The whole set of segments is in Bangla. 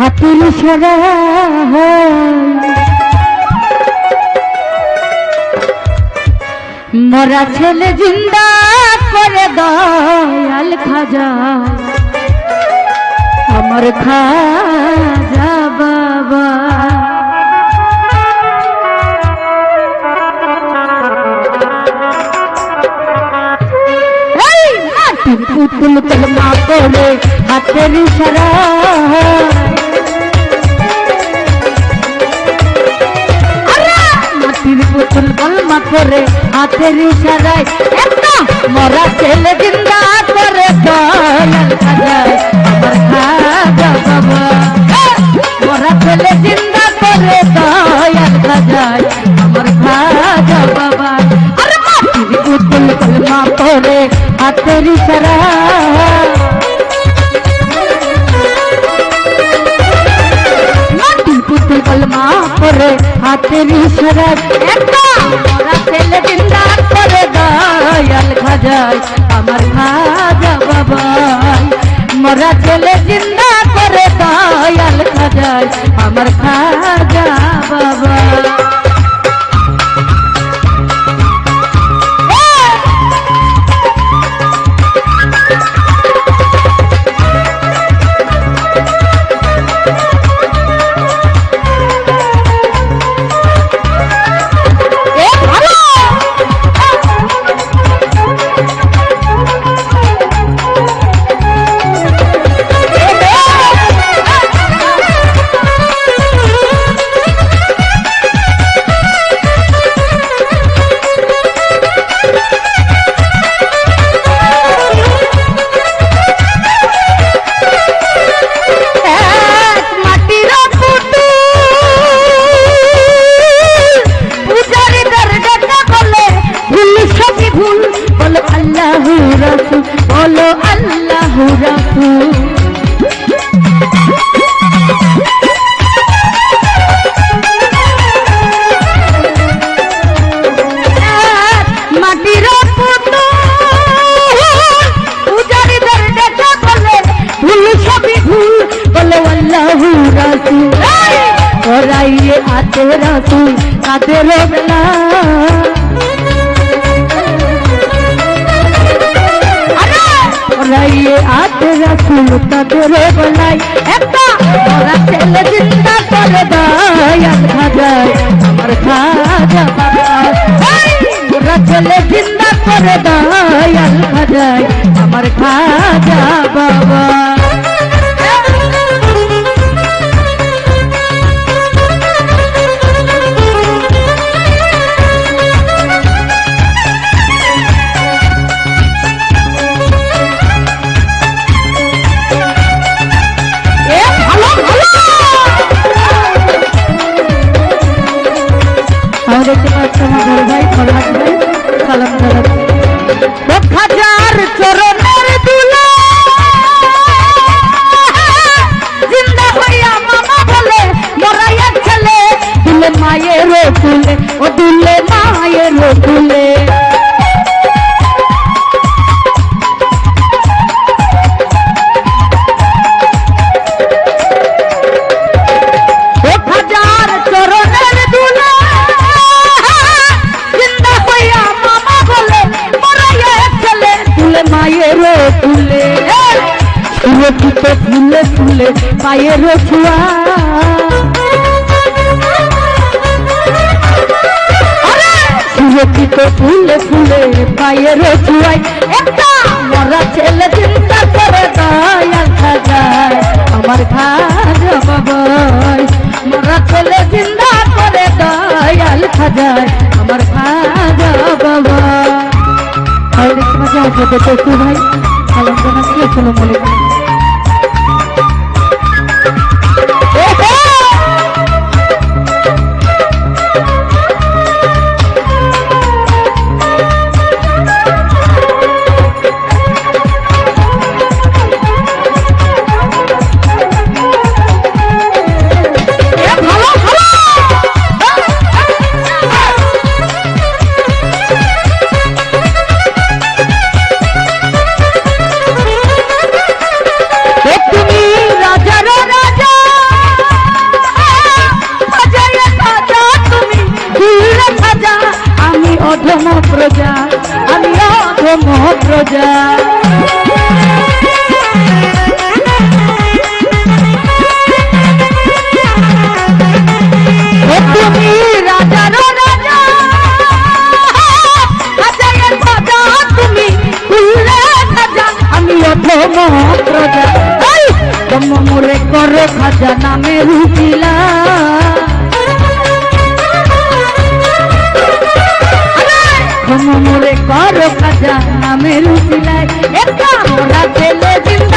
হাতের সারা মরা ছেলে জিন্দা করে দয়াল খাজা। আমার খাজা বাবা। পুতুল কলমা করে হাতের ইশারা। করে হাতের ইশারায়, একটা মরা ছেলে জিন্দা করে দয়াল খাজায় আমার খাজা বাবা। মরা ছেলে জিন্দা করে দয়াল খাজায় আমার খাজা বাবা। করে হাতের ইশারা মাটির কলমা করে হাতের ইশারায়, একটা জিন্দা করে দয়াল খাজাই, আমার খাজা বাবাই। মরা ছেলে জিন্দা করে দয়াল খাজাই, আমার খাজা আল্লাহ রাসূল বলো আল্লাহ রাসূল ওরাইয়ে আতে রাসূল কাদের বেলা ওরাইয়ে আতে রাখুন তাদের বলাই একটা ওরা ছেলে চিন্তা করে দয়াল খাজায় আমার খাজা ওরা ছেলে চিন্তা করে দয়াল খাজায় আমার খাজা বাবা পায়ের ছুয়া সুরক্ষিত ফুলে ফুলে পায়ের একটা মরা ছেলে চিন্তা করে আমার খাজা বাবাই মরা ছেলে চিন্তা করে দয়াল খাজায় আমার খাজা বাবা ভাই। অধম প্রজা আমি অধম প্রজা। নামে রুচিলাই একটা মোরা ছেলে জিন্দা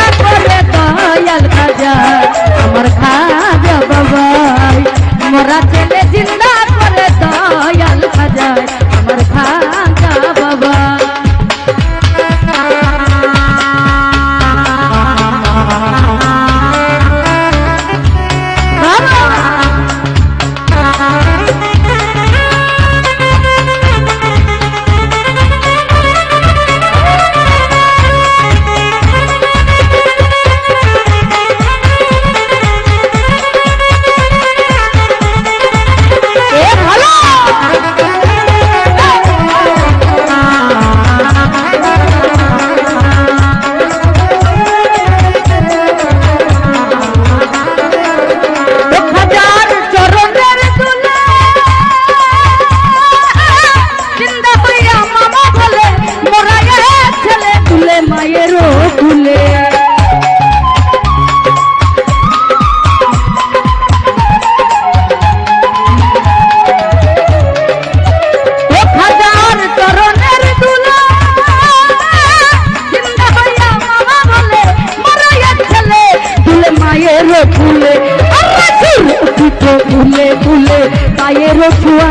দুলে আমরা সুরক্ষিত ফুলে ফুলে পায়েরও ছোঁয়া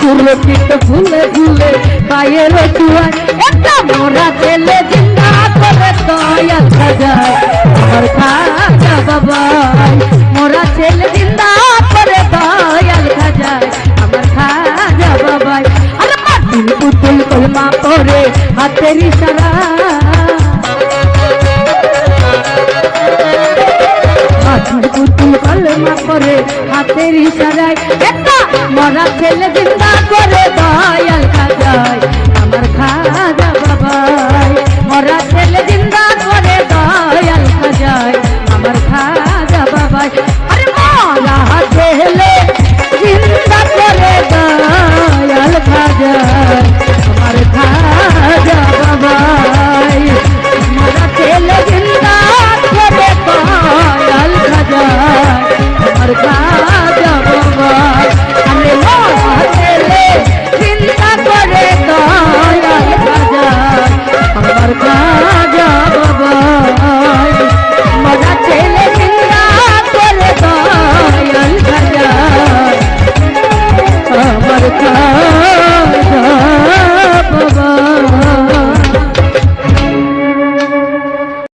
সুরক্ষিত ফুলে ফুলে, পায়ের চুয়ায় একটা মোরা ছেলে জিন্দা করে দয়াল সাজায়। আমার বাবাই, মোরা ছেলে জিন্দা মা করে হাতের ইশারা মাথার পুতুল কলমা করে হাতের ইশারায়। একটা মরা ছেলে জিন্দা করে দয়াল খাজায় আমার খাজা বাবাই, মরা ছেলে জিন্দা করে দয়াল খাজায় আমার খাজা বাবাই, আরে মরা ছেলে